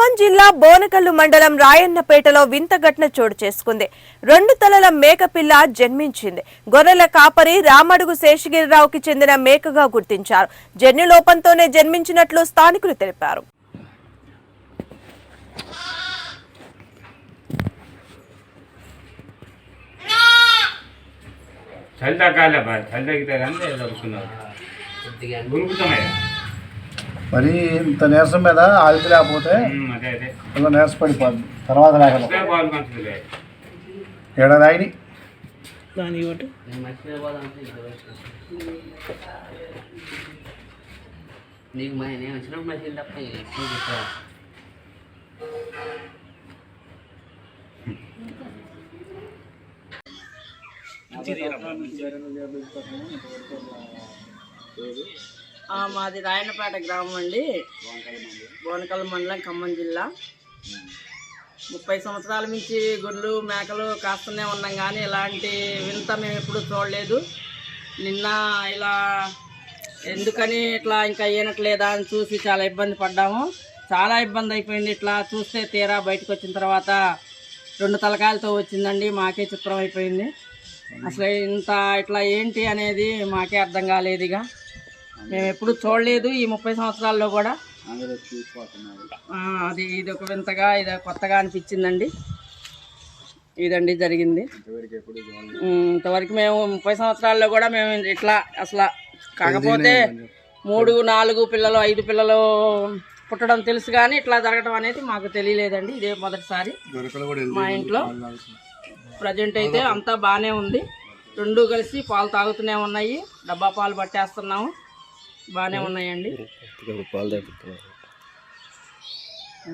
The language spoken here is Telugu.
ఖమ్మం జిల్లా బోనకల్లు మండలం రాయన్నపేటలో వింత ఘటన చోటు చేసుకుంది. రెండు తలల మేకపిల్ల జన్మించింది. గొర్రెల కాపరి రామడుగు శేషగిరిరావుకి చెందిన మేకగా గుర్తించారు. జన్యు లోపంతోనే జన్మించినట్లు స్థానికులు తెలిపారు. చలి తగ్గాలి బా చలి తగ్గితే కానీ గురుకుతున్నాయి మరి ఇంత నీరసం మీద ఆదితి లేకపోతే అదే అదే ఇలా నీరస పడిపోద్ది తర్వాత లేకపోతే ఇదే బాల్ మంచిదిలే ఏడాది అయినాయి నీకు మరి నేను వచ్చినప్పుడు మసీదు తప్ప ఎక్కువ చెప్పా ఆ, మాది రాయనపేట గ్రామం అండి. బోనకల్ మండలం ఖమ్మం జిల్లా. ముప్పై సంవత్సరాల నుంచి గొర్రెలు మేకలు కాస్తూనే ఉన్నాం కానీ ఇలాంటి వింత మేము ఎప్పుడూ చూడలేదు. నిన్న ఇలా ఎందుకని ఇట్లా ఇంకా అయ్యనట్లేదా అని చూసి చాలా ఇబ్బంది పడ్డాము. చాలా ఇబ్బంది అయిపోయింది. ఇట్లా చూస్తే తీరా బయటకు వచ్చిన తర్వాత రెండు తలకాయలతో వచ్చిందండి. మాకే చిత్రం అయిపోయింది. అసలు ఇంత ఇట్లా ఏంటి అనేది మాకే అర్థం కాలేదుగా మేము ఎప్పుడు చూడలేదు ఈ ముప్పై సంవత్సరాల్లో కూడా. అది ఇది ఒక వింతగా ఇది కొత్తగా అనిపించిందండి. ఇదండి జరిగింది. ఇంతవరకు మేము ముప్పై సంవత్సరాల్లో కూడా మేము ఇట్లా అసలు కాకపోతే మూడు నాలుగు పిల్లలు ఐదు పిల్లలు పుట్టడం తెలుసు కానీ ఇట్లా జరగడం అనేది మాకు తెలియలేదండి. ఇదే మొదటిసారి మా ఇంట్లో. ప్రజెంట్ అయితే అంతా బాగానే ఉంది. రెండు కలిసి పాలు తాగుతూనే ఉన్నాయి. డబ్బా పాలు పట్టేస్తున్నాము. బాగానే ఉన్నాయండి ఆ.